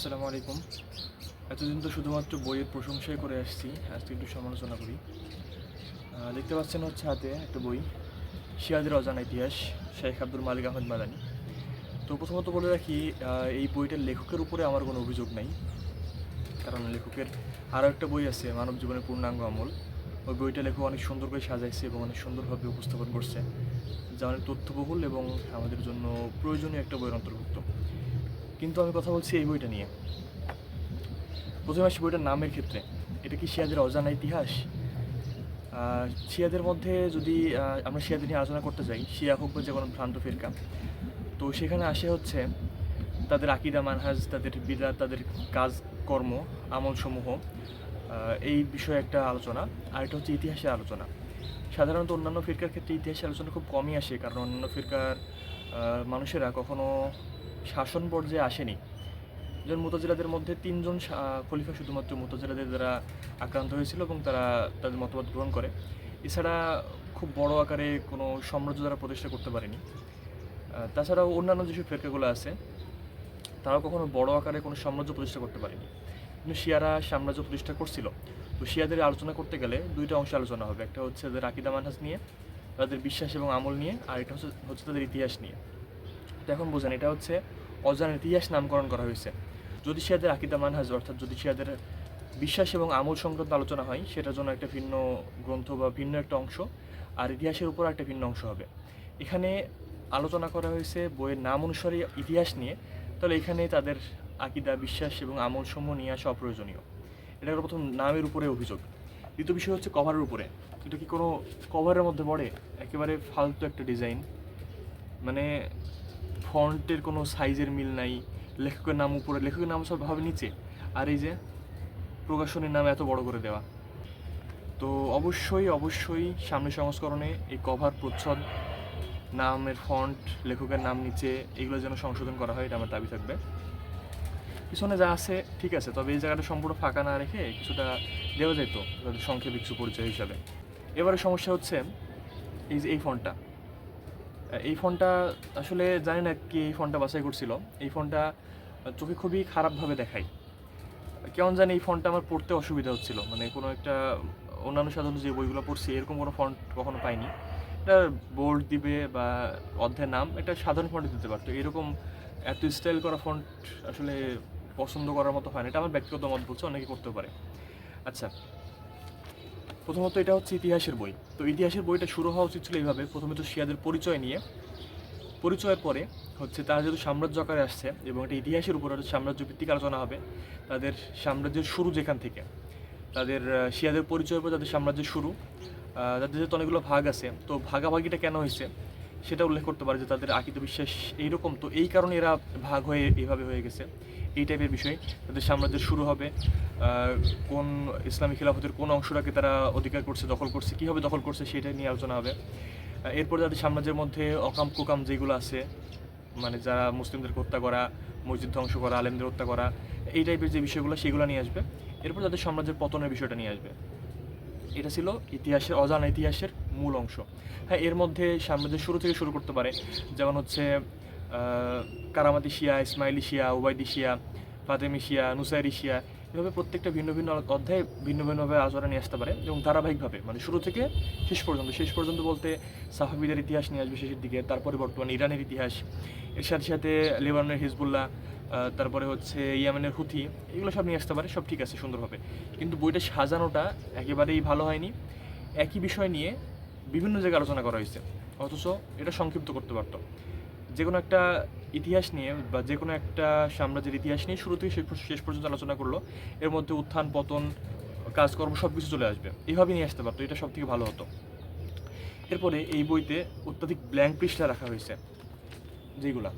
আসসালামু আলাইকুম। এতদিন তো শুধুমাত্র বইয়ের প্রশংসাই করে আসছি, আজকে একটু সমালোচনা করি। দেখতে পাচ্ছেন হচ্ছে হাতে একটা বই শিয়াদের অজানা ইতিহাস, শেখ আব্দুল মালিক আহমেদ মাদানি। তো প্রথমত বলে রাখি এই বইটার লেখকের উপরে আমার কোনো অভিযোগ নাই। কারণ লেখকের আরও একটা বই আছে, মানব জীবনের পূর্ণাঙ্গ আমল ওই বইটা লেখক অনেক সুন্দর করে সাজাইছে এবং অনেক সুন্দরভাবে উপস্থাপন করছে। যা অনেক তথ্যবহুল এবং আমাদের জন্য প্রয়োজনীয় একটা বইয়ের অন্তর্ভুক্ত। কিন্তু আমি কথা বলছি এই বইটা নিয়ে। প্রথমে আসি বইটার নামের ক্ষেত্রে। এটা কি শিয়াদের অজানা ইতিহাস? শিয়াদের মধ্যে যদি আমরা শিয়াদের নিয়ে আলোচনা করতে যাই, শিয়া হোক বা যে কোনো ভ্রান্ত ফিরকা, তো সেখানে আসে হচ্ছে তাদের আকিদা, মানহাজ, তাদের বিদা তাদের কাজ, কর্ম আমলসমূহ এই বিষয়ে একটা আলোচনা, আর এটা হচ্ছে ইতিহাসের আলোচনা। সাধারণত অন্যান্য ফিরকার ক্ষেত্রে ইতিহাসের আলোচনা খুব কমই আসে, কারণ অন্যান্য ফিরকার মানুষেরা কখনো শাসন পর্যায়ে আসেনি। যেমন মুতাজিলাদের মধ্যে তিনজন খলিফা শুধুমাত্র মুতাজিলাদের দ্বারা আক্রান্ত হয়েছিল এবং তারা তাদের মতবাদ গ্রহণ করে। এছাড়া খুব বড় আকারে কোনো সাম্রাজ্য দ্বারা প্রতিষ্ঠা করতে পারেনি। তাছাড়াও অন্যান্য যেসব ফেরকাগুলো আছে, তারাও কখনো বড় আকারে কোনো সাম্রাজ্য প্রতিষ্ঠা করতে পারেনি। কিন্তু শিয়ারা সাম্রাজ্য প্রতিষ্ঠা করছিল। তো শিয়াদের আলোচনা করতে গেলে দুইটা অংশে আলোচনা হবে। একটা হচ্ছে তাদের আকিদা মানহাজ নিয়ে, তাদের বিশ্বাস এবং আমল নিয়ে, আর এটা হচ্ছে হচ্ছে তাদের ইতিহাস নিয়ে। এখন বোঝেন, এটা হচ্ছে অজানা ইতিহাস নামকরণ করা হয়েছে। যদি শিয়াদের আকিদা মানহাজ, অর্থাৎ যদি শিয়াদের বিশ্বাস এবং আমল সংক্রান্ত আলোচনা হয়, সেটার জন্য একটা ভিন্ন গ্রন্থ বা ভিন্ন একটা অংশ, আর ইতিহাসের উপর একটা ভিন্ন অংশ হবে। এখানে আলোচনা করা হয়েছে বইয়ের নাম অনুসারে ইতিহাস নিয়ে, তাহলে এখানে তাদের আকিদা, বিশ্বাস এবং আমল সমূহ নিয়ে আসা অপ্রয়োজনীয়। এটা হলো প্রথম নামের উপরে অভিযোগ। দ্বিতীয় বিষয় হচ্ছে কভারের উপরে। এটা কি কোনো কভারের মধ্যে পড়ে? একেবারে ফালতু একটা ডিজাইন। মানে ফন্টের কোনো সাইজের মিল নাই, লেখকের নাম উপরে, লেখকের নাম সব ভাবে নিচে। আর এই যে প্রকাশনীর নাম এত বড় করে দেওয়া। তো অবশ্যই অবশ্যই সামনের সংস্করণে এই কভার প্রচ্ছদ, নামের ফন্ট, লেখকের নাম নিচে, এগুলো যেন সংশোধন করা হয়, এটা আমার দাবি থাকবে। পিছনে যা আছে, ঠিক আছে, তবে এই জায়গাটা সম্পূর্ণ ফাঁকা না রেখে কিছুটা দেওয়া যেত সংক্ষেপে কিছু পরিচয় হিসাবে। এবারে সমস্যা হচ্ছে এই যে এই ফোনটা এই ফোনটা আসলে জানি না কি এই ফোনটা বাছাই করছিল। এই ফোনটা চোখে খুবই খারাপভাবে দেখায়। কেমন জানি এই ফোনটা আমার পড়তে অসুবিধা হচ্ছিল। মানে কোনো একটা অন্যান্য সাধারণ যে বইগুলো পড়ছি, এরকম কোনো ফন্ট কখনো পাইনি। এটা বোল্ড দিবে বা অধ্যায়ের নাম, এটা সাধারণ ফন্টে দিতে পারতো। এরকম এত স্টাইল করা ফন্ট আসলে পছন্দ করার মতো হয় না। এটা আমার ব্যক্তিগত মত বলছে, অনেকে করতে পারে। আচ্ছা প্রথমত এটা হচ্ছে ইতিহাসের বই। তো ইতিহাসের বইটা শুরু হওয়া উচিত ছিল এইভাবে। প্রথমে তো শিয়াদের পরিচয় নিয়ে। পরিচয়ের পরে হচ্ছে তারা যেহেতু সাম্রাজ্য আকারে আসছে এবং এটা ইতিহাসের উপর সাম্রাজ্য ভিত্তিক আলোচনা হবে, তাদের সাম্রাজ্যের শুরু যেখান থেকে। তাদের শিয়াদের পরিচয়ের পর তাদের সাম্রাজ্যের শুরু। তাদের যেহেতু অনেকগুলো ভাগ আছে, তো ভাগাভাগিটা কেন হয়েছে সেটা উল্লেখ করতে পারে যে তাদের আকিত বিশ্বাস এইরকম। তো এই কারণে এরা ভাগ হয়ে এইভাবে হয়ে গেছে। এই টাইপের বিষয়, তাদের সাম্রাজ্য শুরু হবে কোন ইসলামী খিলাফতের কোন অংশটাকে তারা অধিকার করছে, দখল করছে, কীভাবে দখল করছে সেটা নিয়ে আলোচনা হবে। এরপর তাদের সাম্রাজ্যের মধ্যে অকাম কুকাম যেগুলো আছে মানে যারা মুসলিমদের হত্যা করা, মসজিদ ধ্বংস করা, আলেমদের হত্যা করা, এই টাইপের যে বিষয়গুলো, সেগুলো নিয়ে আসবে। এরপর তাদের সাম্রাজ্যের পতনের বিষয়টা নিয়ে আসবে। এটা ছিল ইতিহাসের, অজানা ইতিহাসের মূল অংশ। হ্যাঁ এর মধ্যে সাম্রাজ্যের শুরু থেকে শুরু করতে পারে, যেমন হচ্ছে কারামাতি শিয়া, ইসমাইলি শিয়া ওবায়দি শিয়া, ফাতেমি শিয়া, নুসাইরি শিয়া, এভাবে প্রত্যেকটা ভিন্ন ভিন্ন অধ্যায়ে ভিন্ন ভিন্নভাবে আলোচনা নিয়ে আসতে পারে এবং ধারাবাহিকভাবে মানে শুরু থেকে শেষ পর্যন্ত শেষ পর্যন্ত বলতে সাহাবিদের ইতিহাস নিয়ে আসবে শেষের দিকে, তারপরে বর্তমানে ইরানের ইতিহাস, এর সাথে সাথে লেবাননের হিজবুল্লাহ তারপরে হচ্ছে ইয়ামেনের হুথি, এগুলো সব নিয়ে আসতে পারে, সব ঠিক আছে, সুন্দরভাবে। কিন্তু বইটা সাজানোটা একেবারেই ভালো হয়নি। একই বিষয় নিয়ে বিভিন্ন জায়গায় আলোচনা করা হয়েছে, অথচ এটা সংক্ষিপ্ত করতে পারতো। যে কোনো একটা ইতিহাস নিয়ে বা যে কোনো একটা সাম্রাজ্যের ইতিহাস নিয়ে শুরু থেকে শেষ পর্যন্ত আলোচনা করল। এর মধ্যে উত্থান, পতন, কাজকর্ম সব কিছু চলে আসবে। এইভাবে নিয়ে আসতে পারতো, এটা সব থেকে ভালো হতো। এরপরে এই বইতে অত্যাধিক ব্ল্যাঙ্ক পৃষ্ঠা রাখা হয়েছে, যেগুলা।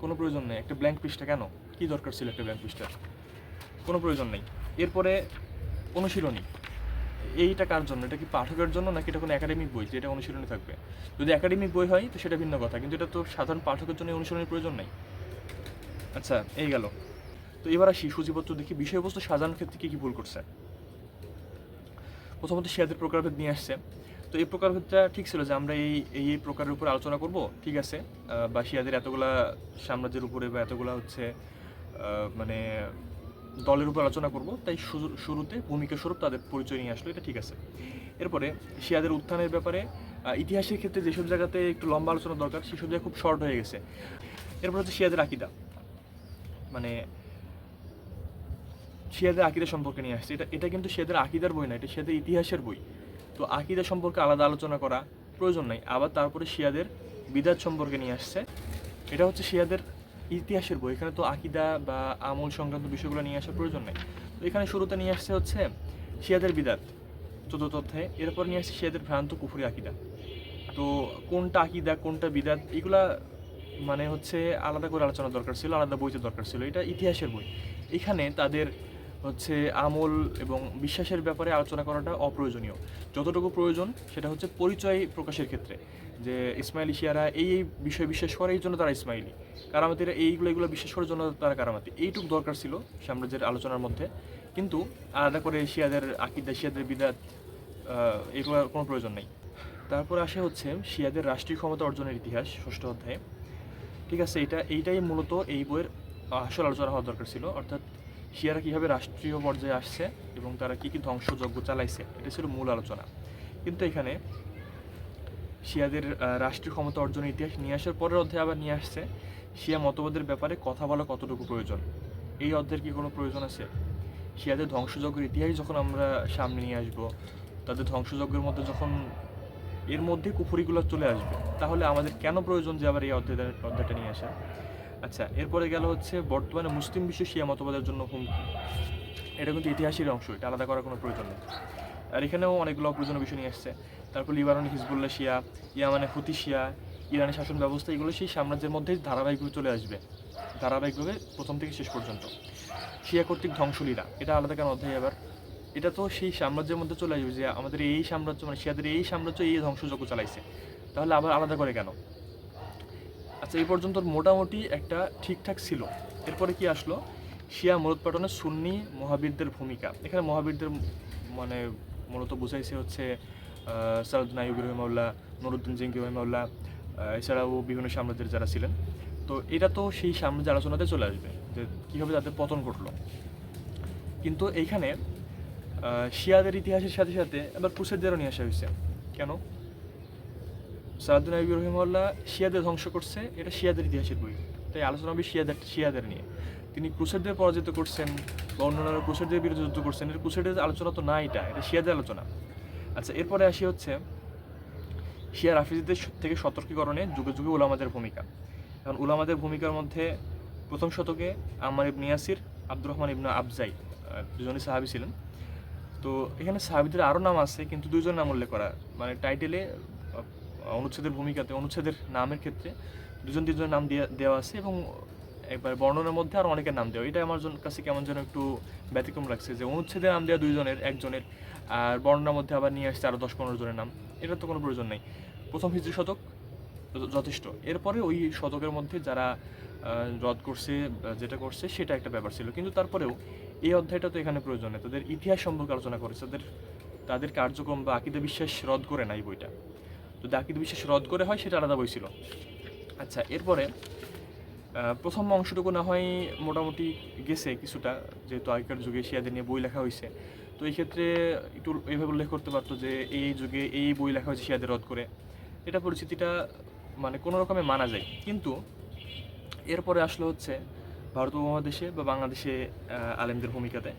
কোনো প্রয়োজন নেই, একটা ব্ল্যাঙ্ক পৃষ্ঠা কেন? কী দরকার ছিল একটা ব্ল্যাঙ্ক পৃষ্ঠা কোনো প্রয়োজন নেই। এরপরে অনুশীলনী। এইটা কার জন্য? এটা কি পাঠকের জন্য নাকি এটা কোনো একাডেমিক বই? যেটা অনুশীলনী থাকবে। যদি একাডেমিক বই হয়, তো সেটা ভিন্ন কথা। কিন্তু এটা তো সাধারণ পাঠকের জন্য অনুশীলনের প্রয়োজন নেই। আচ্ছা এই গেল। তো এবার আসি, সূচিপত্র দেখি। বিষয়বস্তু সাজানোর ক্ষেত্রে কী কী ভুল করছে? প্রথমত শিয়াদের প্রকারভেদ নিয়ে আসছে। তো এই প্রকারভেদটা ঠিক ছিল যে আমরা এই এই এই প্রকারের উপর আলোচনা করব, ঠিক আছে? বা শিয়াদের এতগুলা সাম্রাজ্যের উপরে বা এতগুলা হচ্ছে মানে দলের উপর আলোচনা করব, তাই শুরু- শুরুতে ভূমিকা স্বরূপ তাদের পরিচয় নিয়ে আসলো, এটা ঠিক আছে। এরপরে শিয়াদের উত্থানের ব্যাপারে ইতিহাসের ক্ষেত্রে যেসব জায়গাতে একটু লম্বা আলোচনা দরকার, সেসব জায়গায় খুব শর্ট হয়ে গেছে। এরপর হচ্ছে শিয়াদের আকিদা। মানে শিয়াদের আকিদা সম্পর্কে নিয়ে আসছে। এটা এটা কিন্তু শিয়াদের আকিদার বই না, এটা শিয়াদের ইতিহাসের বই। তো আকিদা সম্পর্কে আলাদা আলোচনা করা প্রয়োজন নাই। আবার তারপরে শিয়াদের বিদাত সম্পর্কে নিয়ে আসছে। এটা হচ্ছে শিয়াদের ইতিহাসের বই। এখানে তো আকিদা বা আমল সংক্রান্ত বিষয়গুলো নিয়ে আসার প্রয়োজন নেই। তো এখানে শুরুতে নিয়ে আসছে হচ্ছে শিয়াদের বিদাত, চতুর্থ অধ্যায়ে। এরপর নিয়ে আসছে শিয়াদের ভ্রান্ত কুফুরি আকিদা। তো কোনটা আকিদা, কোনটা বিদাত, এগুলা মানে হচ্ছে আলাদা করে আলোচনা দরকার ছিল, আলাদা বইতে দরকার ছিল। এটা ইতিহাসের বই। এখানে তাদের হচ্ছে আমল এবং বিশ্বাসের ব্যাপারে আলোচনা করাটা অপ্রয়োজনীয়। যতটুকু প্রয়োজন সেটা হচ্ছে পরিচয় প্রকাশের ক্ষেত্রে। যে ইসমাইলি শিয়ারা এই এই বিষয়ে বিশ্বাস করে, এই জন্য তারা ইসমাইলি। কারামাতিরা এইগুলো, এগুলো বিশ্বাস করার জন্য তারা কারামাতি। এইটুকু দরকার ছিল সাম্রাজ্যের আলোচনার মধ্যে। কিন্তু আলাদা করে শিয়াদের আকিদা, শিয়াদের বিদাত এগুলোর কোনো প্রয়োজন নেই। তারপর আসে হচ্ছে শিয়াদের রাষ্ট্রীয় ক্ষমতা অর্জনের ইতিহাস, ষষ্ঠ অধ্যায়ে। ঠিক আছে, এটা, এইটাই মূলত এই বইয়ের আসল আলোচনা হওয়া দরকার ছিল। অর্থাৎ শিয়ারা কীভাবে রাষ্ট্রীয় পর্যায়ে আসছে এবং তারা কী কী ধ্বংসযজ্ঞ চালাইছে, এটা ছিল মূল আলোচনা। কিন্তু এখানে শিয়াদের রাষ্ট্রীয় ক্ষমতা অর্জনের ইতিহাস নিয়ে আসার পরের অধ্যায়ে আবার নিয়ে আসছে। শিয়া মতবাদের ব্যাপারে কথা বলা কতটুকু প্রয়োজন? এই অধ্যায়ের কি কোনো প্রয়োজন আছে? শিয়াদের ধ্বংসযজ্ঞের ইতিহাস যখন আমরা সামনে নিয়ে আসব, তাদের ধ্বংসযজ্ঞের মধ্যে যখন এর মধ্যে কুফুরিগুলো চলে আসবে, তাহলে আমাদের কেন প্রয়োজন যে আবার এই অধ্যায় অধ্যায়টা নিয়ে আসা আচ্ছা এরপরে গেল হচ্ছে বর্তমানে মুসলিম বিশ্ব শিয়া মতবাদের জন্য হুমকি। এটা কিন্তু ইতিহাসের অংশ, এটা আলাদা করার কোনো প্রয়োজন নেই। আর এখানেও অনেকগুলো অপ্রয়োজনীয় বিষয় নিয়ে আসছে। তারপর লিবানন, হিজবুল্লাহ, শিয়া ইয়ামানে হুতি শিয়া ইরানের শাসন ব্যবস্থা, এগুলো সেই সাম্রাজ্যের মধ্যেই ধারাবাহিকভাবে চলে আসবে। ধারাবাহিকভাবে প্রথম থেকে শেষ পর্যন্ত। শিয়া কর্তৃক ধ্বংসলীলা, এটা আলাদা কেন অধ্যায় আবার। এটা তো সেই সাম্রাজ্যের মধ্যে চলে আসবে যে আমাদের এই সাম্রাজ্য মানে শিয়াদের এই সাম্রাজ্য এই ধ্বংসযজ্ঞ চালাইছে। তাহলে আবার আলাদা করে কেন? আচ্ছা এই পর্যন্ত মোটামুটি একটা ঠিকঠাক ছিল। এরপরে কি আসলো? শিয়া মূলোৎপাটনে সুন্নি মহাবীরদের ভূমিকা। এখানে মহাবীরদের মানে মূলত বুঝাইছে হচ্ছে সারুদ্দিন আইবি রহিমাউল্লাহ নুরুদ্দিন জিঙ্কি রহিমাউল্লাহ এছাড়াও বিভিন্ন সাম্রাজ্যের যারা ছিলেন। তো এটা তো সেই সাম্রাজ্যের আলোচনাতে চলে আসবে যে কীভাবে তাদের পতন ঘটলো। কিন্তু এইখানে শিয়াদের ইতিহাসের সাথে সাথে আবার ক্রুসেডদেরও নিয়ে আসা হয়েছে। কেন? সারাদ্দিন আইবি রহিমউল্লাহ শিয়াদের ধ্বংস করছে, এটা শিয়াদের ইতিহাসের বই। তাই আলোচনা হবে শিয়াদের শিয়াদের নিয়ে। তিনি ক্রুসেডদের পরাজিত করছেন বা অন্যান্য ক্রুসেডদের বিরুদ্ধে যুদ্ধ করছেন এটা ক্রুসেডের আলোচনা তো না এটা এটা শিয়াদের আলোচনা। আচ্ছা এরপরে আসি হচ্ছে শিয়া রাফিজিদের থেকে সতর্কীকরণে যুগে যুগে উলামাদের ভূমিকা। এখন উলামাদের ভূমিকার মধ্যে প্রথম শতকে আম্মার ইবনে ইয়াসির আব্দুর রহমান ইবনে আবজাই দুজনই সাহাবি ছিলেন। তো এখানে সাহাবিদের আরও নাম আছে, কিন্তু দুইজন নাম উল্লেখ করা মানে টাইটেলে অনুচ্ছেদের ভূমিকাতে, অনুচ্ছেদের নামের ক্ষেত্রে দুজন তিনজনের নাম দেওয়া আছে এবং একবার বর্ণনার মধ্যে আর অনেকের নাম দেওয়া এটা আমার কাছে কেমন যেন একটু ব্যতিক্রম লাগছে যে অনুচ্ছেদের নাম দেওয়া দুইজনের, একজনের, আর বর্ণনার মধ্যে আবার নিয়ে আসছে আরও দশ পনেরো জনের নাম। এটার তো কোনো প্রয়োজন নেই। প্রথম হিজরি শতক যথেষ্ট। এরপরে ওই শতকের মধ্যে যারা রদ করছে যেটা করছে, সেটা একটা ব্যাপার ছিল। কিন্তু তারপরেও এই অধ্যায়টা তো এখানে প্রয়োজন নেই। তাদের ইতিহাস সম্পর্কে আলোচনা করেছে। তাদের তাদের কার্যক্রম বা আকিদা বিশ্বাস রদ করে নাই বইটা। যদি আকিদা বিশ্বাস রদ করে হয়, সেটা আলাদা বই ছিল। আচ্ছা এরপরে প্রথম অংশটুকু না হয় মোটামুটি গেছে কিছুটা, যেহেতু আগেকার যুগে শিয়াদের নিয়ে বই লেখা হয়েছে তো এই ক্ষেত্রে একটু এইভাবে উল্লেখ করতে পারতো যে এই যুগে এই বই লেখা হয়েছে শিয়াদের রদ করে। এটা পরিস্থিতিটা মানে কোনো রকমে মানা যায়। কিন্তু এরপরে আসলো হচ্ছে ভারত উপমহাদেশে বা বাংলাদেশে আলেমদের ভূমিকাতে।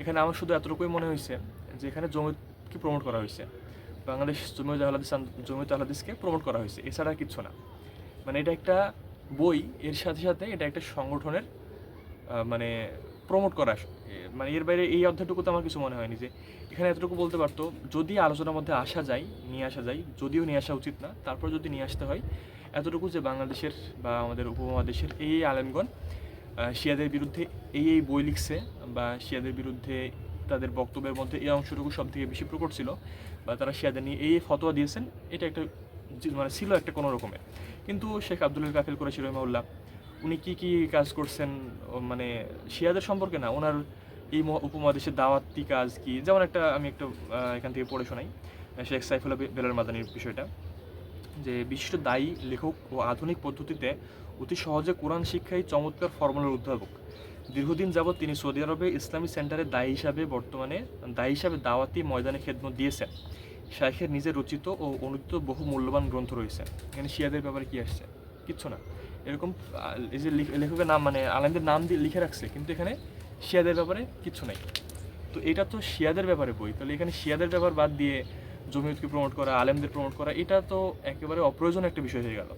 এখানে আমার শুধু এতটুকুই মনে হয়েছে যে এখানে জমিকে প্রমোট করা হয়েছে বাংলাদেশ জমিয়ত আহলাদিস জমিয়ত আহলাদিসকে প্রমোট করা হয়েছে এছাড়া কিচ্ছু না। মানে এটা একটা বই, এর সাথে সাথে এটা একটা সংগঠনের মানে প্রমোট করা মানে এর বাইরে এই অধ্যায়টুকু তো আমার কিছু মনে হয়নি যে, এখানে এতটুকু বলতে পারতো, যদি আলোচনার মধ্যে আসা যায়, নিয়ে আসা যায়, যদিও নিয়ে আসা উচিত না, তারপর যদি নিয়ে আসতে হয়, এতটুকু যে বাংলাদেশের বা আমাদের উপমহাদেশের এই এই আলেমগণ শিয়াদের বিরুদ্ধে এই এই বই লিখছে বা শিয়াদের বিরুদ্ধে তাদের বক্তব্যের মধ্যে এই অংশটুকু সব থেকে বেশি প্রকট ছিল, বা তারা শিয়াদের নিয়ে এই ফতোয়া দিয়েছেন, এটা একটা মানে ছিল একটা কোনো রকমের। কিন্তু শেখ আব্দুল কাফিল করেছি রহিমাউল্লাহ উনি কি কি কাজ করছেন মানে শিয়াদের সম্পর্কে না, ওনার এই মহা- উপমহাদেশের দাওয়াতি কাজ কি? যেমন একটা আমি একটা এখান থেকে পড়ে শোনাই, শেখ সাইফুল্লাহ বে- বেলাল মাদানির বিষয়টা। যে বিশিষ্ট দায়ী লেখক ও আধুনিক পদ্ধতিতে অতি সহজে কোরআন শিক্ষায় চমৎকার ফর্মুলার উদ্ভাবক। দীর্ঘদিন যাবৎ তিনি সৌদি আরবে ইসলামী সেন্টারে দায়ী হিসাবে বর্তমানে, দায়ী হিসাবে দাওয়াতি ময়দানে খেদমত দিয়েছেন। শাইখের নিজের রচিত ও অনুদিত বহু মূল্যবান গ্রন্থ রয়েছে। এখানে শিয়াদের ব্যাপারে কি আসছে? কিচ্ছু না। এরকম এই যে লেখকের নাম মানে আলেমদের নাম দিয়ে লিখে রাখছে, কিন্তু এখানে শিয়াদের ব্যাপারে কিচ্ছু নাই। তো এটা তো শিয়াদের ব্যাপারে বই। তাহলে এখানে শিয়াদের ব্যাপার বাদ দিয়ে জমিয়তকে প্রমোট করা, আলেমদের প্রমোট করা, এটা তো একেবারে অপ্রয়োজনীয় একটা বিষয় হয়ে গেল।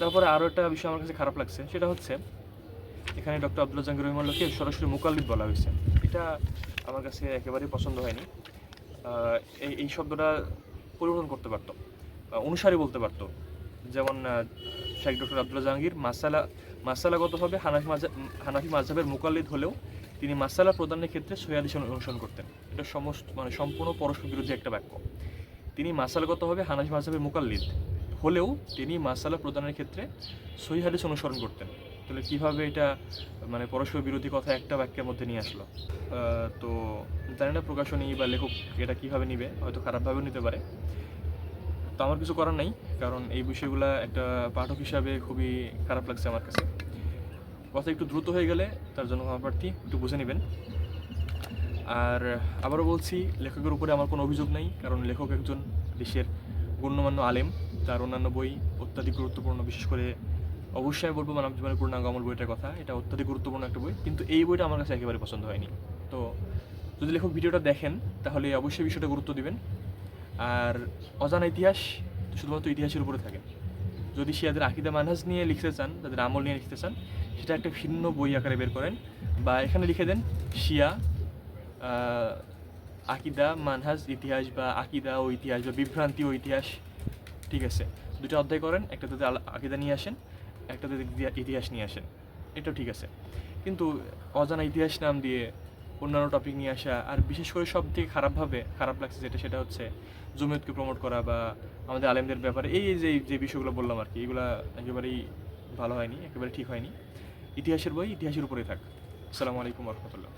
তারপরে আরও একটা বিষয় আমার কাছে খারাপ লাগছে, সেটা হচ্ছে, এখানে ডক্টর আব্দুল্লাহ জাহাঙ্গীর রহমাল্লাহকে সরাসরি মুকাল্লিদ বলা হয়েছে। এটা আমার কাছে একেবারেই পছন্দ হয়নি। এই এই শব্দটা পরিবর্তন করতে পারতো অনুসারী বলতে পারতো। যেমন শেখ ডক্টর আব্দুল্লাহ জাহাঙ্গীর মাসালা মাসালাগতভাবে হানাফি মাজা হানাফি মাঝহাবের মুকাল্লিদ হলেও তিনি মাসালা প্রদানের ক্ষেত্রে সহিয়াদিস অনুসরণ করতেন। এটা সমস্ত মানে সম্পূর্ণ পরস্পর বিরোধী একটা বাক্য। তিনি মাসালাগতভাবে হানাফি মাঝহাবের মোকাল্লিদ হলেও তিনি মাসালা প্রদানের ক্ষেত্রে সহি হাদিস অনুসরণ করতেন। তাহলে কীভাবে এটা মানে পরস্পর বিরোধী কথা একটা বাক্যের মধ্যে নিয়ে আসলো। তো জানি না প্রকাশনী বা লেখক এটা কীভাবে নিবে, হয়তো খারাপভাবেও নিতে পারে। তো আমার কিছু করার নাই, কারণ এই বিষয়গুলো একটা পাঠক হিসাবে খুবই খারাপ লাগছে আমার কাছে। কথা একটু দ্রুত হয়ে গেলে তার জন্য ক্ষমা প্রার্থী একটু বুঝে নেবেন। আর আবারও বলছি, লেখকের উপরে আমার কোনো অভিযোগ নেই, কারণ লেখক একজন দেশের গণ্যমান্য আলেম। তার অন্যান্য বই অত্যাধিক গুরুত্বপূর্ণ, বিশেষ করে অবশ্যই বলব মানব জীবনের পূর্ণাঙ্গ আমল বইটার কথা। এটা অত্যাধিক গুরুত্বপূর্ণ একটা বই, কিন্তু এই বইটা আমার কাছে একেবারে পছন্দ হয়নি। তো যদি লেখক ভিডিওটা দেখেন, তাহলে অবশ্যই বিষয়টা গুরুত্ব দিবেন। আর অজানা ইতিহাস শুধুমাত্র ইতিহাসের উপরে থাকে। যদি সে শিয়াদের আকিদা মানহাজ নিয়ে লিখতে চান, তাদের আমল নিয়ে লিখতে চান, সেটা একটা ভিন্ন বই আকারে বের করেন বা এখানে লিখে দেন, শিয়া আকিদা, মানহাজ, ইতিহাস বা আকিদা ও ইতিহাস বা বিভ্রান্তি ও ইতিহাস, ঠিক আছে। দুটো অধ্যায় করেন, একটাতে আল- আকিদা নিয়ে আসেন একটাতে দিয়ে ইতিহাস নিয়ে আসেন, এটাও ঠিক আছে। কিন্তু অজানা ইতিহাস নাম দিয়ে অন্যান্য টপিক নিয়ে আসা, আর বিশেষ করে সব থেকে খারাপভাবে খারাপ লাগছে যেটা, সেটা হচ্ছে জমিয়তকে প্রমোট করা বা আমাদের আলেমদের ব্যাপারে। এই যে যে বিষয়গুলো বললাম আর কি, এগুলো একেবারেই ভালো হয়নি, একেবারে ঠিক হয়নি। ইতিহাসের বই ইতিহাসের উপরেই থাক। আসসালামু আলাইকুম রহমতুল্লাহ।